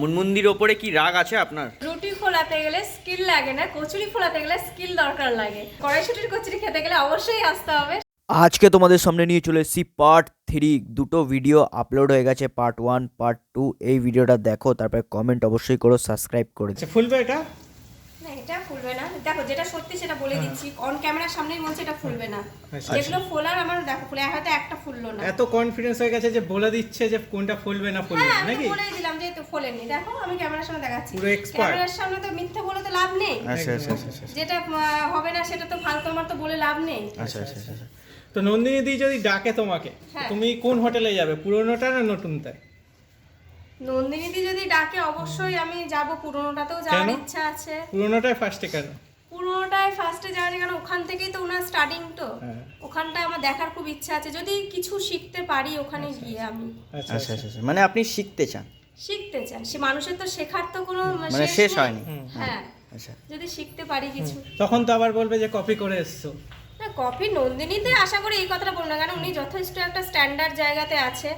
মুনমুন্দির ওপরে কি রাগ আছে আপনার? রুটি ফোলাতে গেলে স্কিল লাগে না কচুরি ফোলাতে গেলে স্কিল দরকার লাগে। কড়াইশুটির কচুরি খেতে গেলে অবশ্যই আসতে হবে। আজকে তোমাদের সামনে নিয়ে চলে এসেছি পার্ট থ্রি দুটো ভিডিও আপলোড হয়ে গেছে পার্ট ওয়ান পার্ট টু এই ভিডিওটা দেখো তারপরে কমেন্ট অবশ্যই করো সাবস্ক্রাইব করে আচ্ছা ফুলবে এটা? এটা ফুলবে না। দেখো যেটা সত্যি সেটা বলে দিচ্ছি। অন ক্যামেরার সামনেই বলছে এটা ফুলবে না। আচ্ছা। যেগুলো ফোলার আমার দেখো ফুলে হয়তো একটা ফুললো না। এত কনফিডেন্স হয়ে গেছে যে বলে দিচ্ছে যে কোনটা ফুলবে না ফুলবে হ্যাঁ না, আমি নাকি? তো বলেই দিলাম যে তো ফোলেনি। দেখো আমি ক্যামেরার সামনে দেখাচ্ছি। পুরো expert। ক্যামেরার সামনে তো মিথ্যে বলে তো লাভ নেই। আচ্ছা আচ্ছা। আচ্ছা আচ্ছা যেটা হবে না সেটা তো ফালতু আমার তো বলে লাভ নেই। আচ্ছা আচ্ছা আচ্ছা, তো নন্দিনী দি যদি ডাকে তোমাকে হ্যাঁ। তুমি কোন হোটেলে যাবে? পুরোনোটা না নতুনটায় নন্দিনীদি যদি ডাকে অবশ্যই আমি যাব। পুরোনোটাতেও যাওয়ার ইচ্ছা আছে। পুরোনোটায় ফার্স্টে কেন? পুরোনোটায় ফার্স্টে যাওয়ার কারণ ওখান থেকেই তো ওনার স্টার্টিং তো। হ্যাঁ। ওখানটা আমার দেখার খুব ইচ্ছা আছে। যদি কিছু শিখতে পারি ওখানে গিয়ে আমি। আচ্ছা আচ্ছা আচ্ছা। আচ্ছা। মানে আপনি শিখতে চান? শিখতে চান সে মানুষের তো শেখার তো কোনো মানে শেষ হয়নি। হ্যাঁ। আচ্ছা। যদি শিখতে পারি কিছু। তখন তো আবার বলবে যে কপি করে এসছো। না কপি নন্দিনীতে আশা করি এই কথাটা বলব না কারণ উনি যথেষ্ট একটা স্ট্যান্ডার্ড জায়গাতে আছে।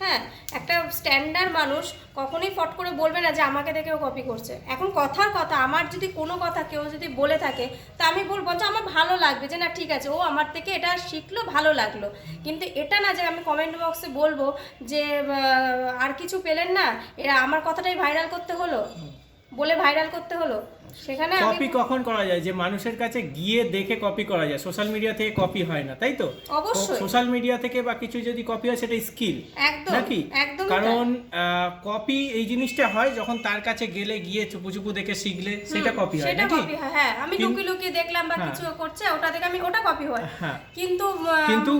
হ্যাঁ একটা স্ট্যান্ডার্ড মানুষ কখনোই ফট করে বলবে না যে আমাকে দেখেও কপি করছে। এখন কথার কথা, আমার যদি কোনো কথা কেউ যদি বলে থাকে, তা আমি বলব যে আমার ভালো লাগবে যে না, ঠিক আছে, ও আমার থেকে এটা শিখলো, ভালো লাগল। কিন্তু এটা না যে আমি কমেন্ট বক্সে বলব যে আর কিছু পেলেন না, এরা আমার কথাটাই ভাইরাল করতে হলো? বলে ভাইরাল করতে হলো? সেখানে কপি কখন করা যায়? যে মানুষের কাছে গিয়ে দেখে কপি করা যায়। সোশ্যাল মিডিয়া থেকে কপি হয় না তাই তো? অবশ্যই। সোশ্যাল মিডিয়া থেকে বা কিছু যদি কপি হয় সেটা স্কিল একদম নাকি? একদম কারণ কপি এই জিনিসটা হয় যখন তার কাছে গেলে গিয়ে চুপু চুপু দেখে শিখলে সেটা কপি হয় সেটা নাকি? কপি হয় হ্যাঁ। আমি লুকিয়ে লুকিয়ে দেখলাম বা হ্যাঁ। কিছু করছে ওটা থেকে আমি ওটা কপি হয়। হ্যাঁ। কিন্তু কিন্তু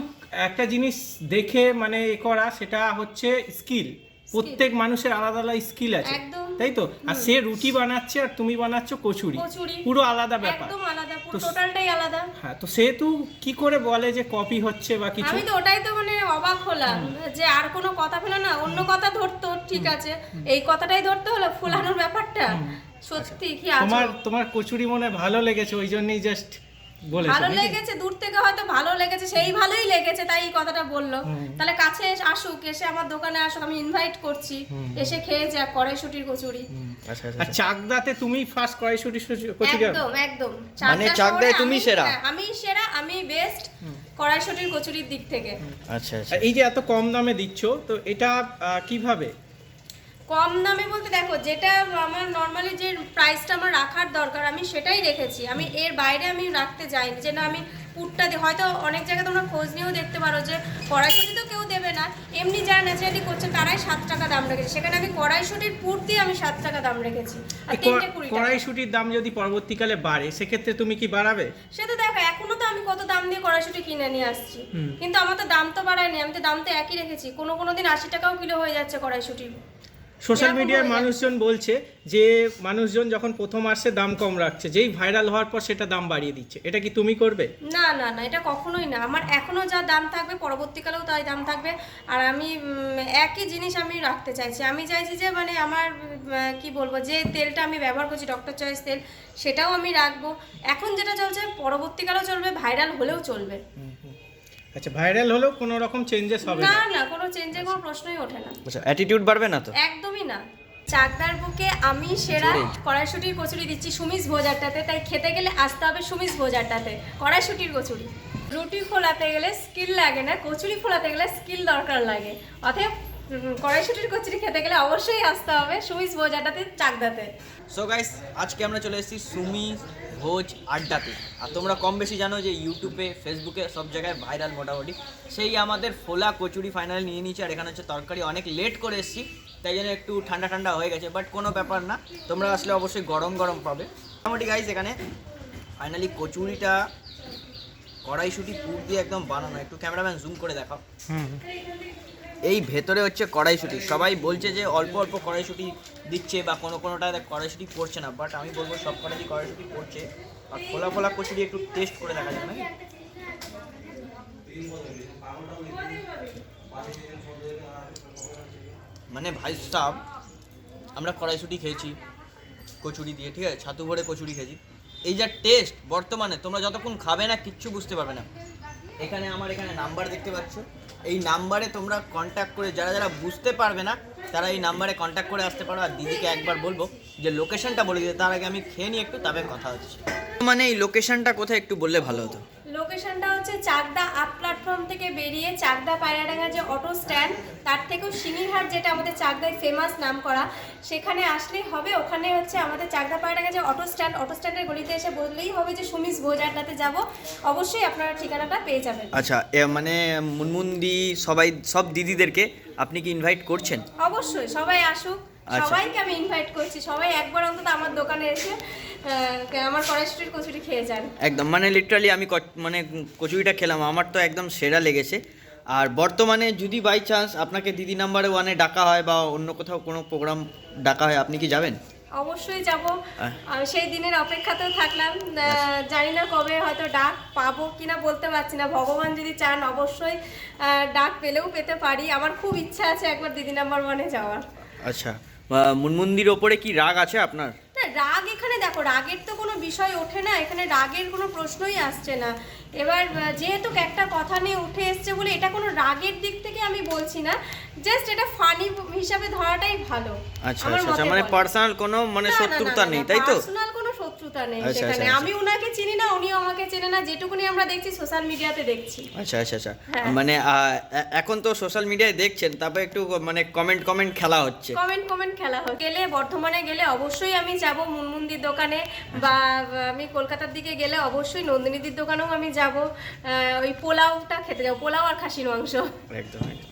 একটা জিনিস দেখে মানে এ করা সেটা হচ্ছে স্কিল প্রত্যেক মানুষের আলাদা আলাদা স্কিল আছে। তাই তো? আর সে রুটি বানাচ্ছে আর তুমি বানাচ্ছো কচুরি। পুরো আলাদা ব্যাপার। একদম আলাদা পুরো টোটালটাই আলাদা। হ্যাঁ তো সেহেতু কি করে বলে যে কপি হচ্ছে বা কিছু? আমি তো ওটাই তো মানে অবাক হলাম যে আর কোনো কথা পেল না অন্য কথা ধরতো ঠিক আছে। এই কথাটাই ধরতে হলো ফুলানোর ব্যাপারটা? সত্যি কি আছে তোমার তোমার কচুরি মনে হয় ভালো লেগেছে ওই জন্যই জাস্ট ভালো লেগেছে দূর থেকে হয়তো ভালো লেগেছে সেই ভালোই লেগেছে তাই এই কথাটা বলল। তাহলে কাছে এসে আসুক এসে আমার দোকানে আসুক আমি ইনভাইট করছি। এসে খেয়ে যাক কড়াইশুটির কচুরি। আচ্ছা আচ্ছা আর চাকদাতে তুমি ফার্স্ট কড়াইশুটি কচুরি একদম একদম। মানে চাকদায় তুমি সেরা? হ্যাঁ, আমি সেরা আমি বেস্ট কড়াইশুটির কচুরির দিক থেকে। আচ্ছা আচ্ছা। এই যে এত কম দামে দিচ্ছ তো এটা কীভাবে? কম দামে বলতে দেখো যেটা আমার নর্মালি যে প্রাইসটা আমার রাখার দরকার আমি সেটাই রেখেছি। আমি এর বাইরে আমি রাখতে যাইনি। যে না আমি পুরটা দিই হয়তো অনেক জায়গায় তোমরা খোঁজ নিয়েও দেখতে পারো যে কড়াইশুটি তো কেউ দেবে না। এমনি যারা ন্যাচারালি করছে তারাই সাত টাকা দাম রেখেছে। সেখানে আমি কড়াইশুটির পুর দিয়ে আমি সাত টাকা দাম রেখেছি। আর এই তিনটে কুড়ি কড়াইশুটির দাম যদি পরবর্তীকালে বাড়ে সেক্ষেত্রে তুমি কি বাড়াবে? সে তো দেখো এখনও তো আমি কত দাম দিয়ে কড়াইশুটি কিনে নিয়ে আসছি। কিন্তু আমার তো দাম তো বাড়ায়নি। আমি তো দাম তো একই রেখেছি। কোনো কোনো দিন আশি টাকাও কিলো হয়ে যাচ্ছে কড়াইশুটির। সোশ্যাল মিডিয়ার মানুষজন বলছে যে মানুষজন যখন প্রথম আসছে দাম কম রাখছে যেই ভাইরাল হওয়ার পর সেটা দাম বাড়িয়ে দিচ্ছে। এটা কি তুমি করবে? না না না এটা কখনোই না। আমার এখনও যা দাম থাকবে পরবর্তীকালেও তাই দাম থাকবে। আর আমি একই জিনিস আমি রাখতে চাইছি। আমি চাইছি যে মানে আমার কি বলব যে তেলটা আমি ব্যবহার করছি ডক্টর চয়েস তেল সেটাও আমি রাখব। এখন যেটা চলছে পরবর্তীকালেও চলবে ভাইরাল হলেও চলবে। আচ্ছা ভাইরাল হলেও কোনো রকম চেঞ্জেস হবে না না? না কোনো চেঞ্জের কোনো প্রশ্নই ওঠে না। আচ্ছা অ্যাটিটিউড বাড়বে না তো? একদমই না। চাকদার বুকে আমি সেরা কড়াইশুটির কচুরি দিচ্ছি সুমিস ভোজারটাতে তাই খেতে গেলে আসতে হবে সুমিস ভোজারটাতে কড়াইশুটির কচুরি। রুটি ফোলাতে গেলে স্কিল লাগে না কচুরি ফোলাতে গেলে স্কিল দরকার লাগে। অতএব কড়াইশুটির কচুরি খেতে গেলে অবশ্যই আসতে হবে সুমিস ভোজারটাতে চাকদাতে। সো গাইস আজকে আমরা চলে এসেছি সুমি ভোজ আড্ডাতে। আর তোমরা কম বেশি জানো যে ইউটিউবে, ফেসবুকে সব জায়গায় ভাইরাল মোটামুটি। সেই আমাদের ফোলা কচুরি ফাইনাল নিয়ে নিয়েছি, আর এখানে হচ্ছে তরকারি। অনেক লেট করে এসেছি, তাই জন্য একটু ঠান্ডা ঠান্ডা হয়ে গেছে বাট কোনো ব্যাপার না। তোমরা আসলে অবশ্যই গরম গরম পাবে। মোটামুটি গাইস এখানে ফাইনালি কচুরিটা, কড়াইশুটি, পুর দিয়ে একদম বানানো। একটু ক্যামেরাম্যান জুম করে দেখাও। এই ভেতরে হচ্ছে কড়াইশুটি। সবাই বলছে যে অল্প অল্প কড়াইশুটি দিচ্ছে বা কোনো কোনোটা কড়াইশুটি পড়ছে না বাট আমি বলব সব কড়াই কড়াইশুটি পড়ছে আর ফোলা ফোলা কচুরি একটু টেস্ট করে দেখা যাবে, নাকি? মানে ভাই সাহ আমরা কড়াইশুটি খেয়েছি, কচুরি দিয়ে, ঠিক আছে? ছাতু ভরে কচুরি খেয়েছি। এই যা টেস্ট বর্তমানে তোমরা যতক্ষণ খাবে না, কিচ্ছু বুঝতে পারবে না। এখানে আমার এখানে নাম্বার দেখতে পাচ্ছ। এই নাম্বারে তোমরা কন্ট্যাক্ট করে, যারা যারা বুঝতে পারবে না, তারা এই নাম্বারে কন্ট্যাক্ট করে আসতে পারো। আর দিদিকে একবার বলব যে লোকেশনটা বলে দিতে। তার আগে আমি খেয়ে নিই একটু, তবে কথা হচ্ছে। মানে এই লোকেশনটা কোথায় একটু বললে ভালো হতো। লোকেশনটা হচ্ছে চাকদা আপ প্ল্যাটফর্ম থেকে বেরিয়ে চাকদা পায়রাডাঙ্গা যে অটো স্ট্যান্ড তার থেকেও সিঙ্গিহাট যেটা আমাদের চাকদায় ফেমাস নাম করা সেখানে আসলেই হবে। ওখানে হচ্ছে আমাদের চাকদা পায়রাডাঙ্গা যে অটো স্ট্যান্ড অটো স্ট্যান্ডের গলিতে এসে বললেই হবে যে সুমিস ভোজ আড্ডাতে যাব। অবশ্যই আপনারা ঠিকানাটা পেয়ে যাবেন। আচ্ছা মানে মুনমুন্দি সবাই সব দিদিদেরকে আপনি কি ইনভাইট করছেন? অবশ্যই সবাই আসুক। আচ্ছা। সবাইকে আমি ইনভাইট করছি। সবাই একবার অন্তত আমার দোকানে এসে আমার কড়াইশুটির কচুরি খেয়ে যান। একদম মানে লিটারালি আমি মানে কচুরিটা খেলাম। আমার তো একদম সেরা লেগেছে। আর বর্তমানে যদি বাই চান্স আপনাকে দিদি নাম্বারে ওয়ানে ডাকা হয় বা অন্য কোথাও কোনো প্রোগ্রাম ডাকা হয় আপনি কি যাবেন? অবশ্যই যাব। আমি সেই দিনের অপেক্ষাতেও থাকলাম। জানি না কবে হয়তো ডাক পাবো কিনা বলতে পারছি না। ভগবান যদি চান অবশ্যই ডাক পেলেও পেতে পারি। আমার খুব ইচ্ছা আছে একবার দিদি নাম্বার ওয়ানে যাওয়ার। আচ্ছা। মুনমুন্দির ওপরে কি রাগ আছে আপনার? রাগ এখানে দেখো রাগের তো কোনো বিষয় ওঠে না এখানে রাগের কোনো প্রশ্নই আসছে না। এবার যেহেতু একটা কথা নিয়ে উঠে এসছে বলে এটা কোনো রাগের দিক থেকে আমি বলছি না জাস্ট এটা ফানি হিসাবে ধরাটাই ভালো। আচ্ছা আচ্ছা আচ্ছা মানে পার্সোনাল কোনো মানে শত্রুতা নেই তাই তো? কোনো শত্রুতা নেই আচ্ছা, সেখানে। আচ্ছা, আমি উনাকে চিনি না উনিও আমাকে চেনে না যেটুকুনি আমরা দেখছি সোশ্যাল মিডিয়াতে দেখছি। আচ্ছা আচ্ছা আচ্ছা। হ্যাঁ। মানে এখন তো সোশ্যাল মিডিয়ায় দেখছেন তারপরে একটু মানে কমেন্ট কমেন্ট খেলা হচ্ছে। কমেন্ট কমেন্ট খেলা হয় গেলে বর্ধমানে গেলে অবশ্যই আমি যাব মুনমুন্দির দোকানে বা বা আমি কলকাতার দিকে গেলে অবশ্যই নন্দিনীদির দোকানেও আমি যাব। ওই পোলাওটা খেতে যাব পোলাও আর খাসির মাংস। একদম একদম।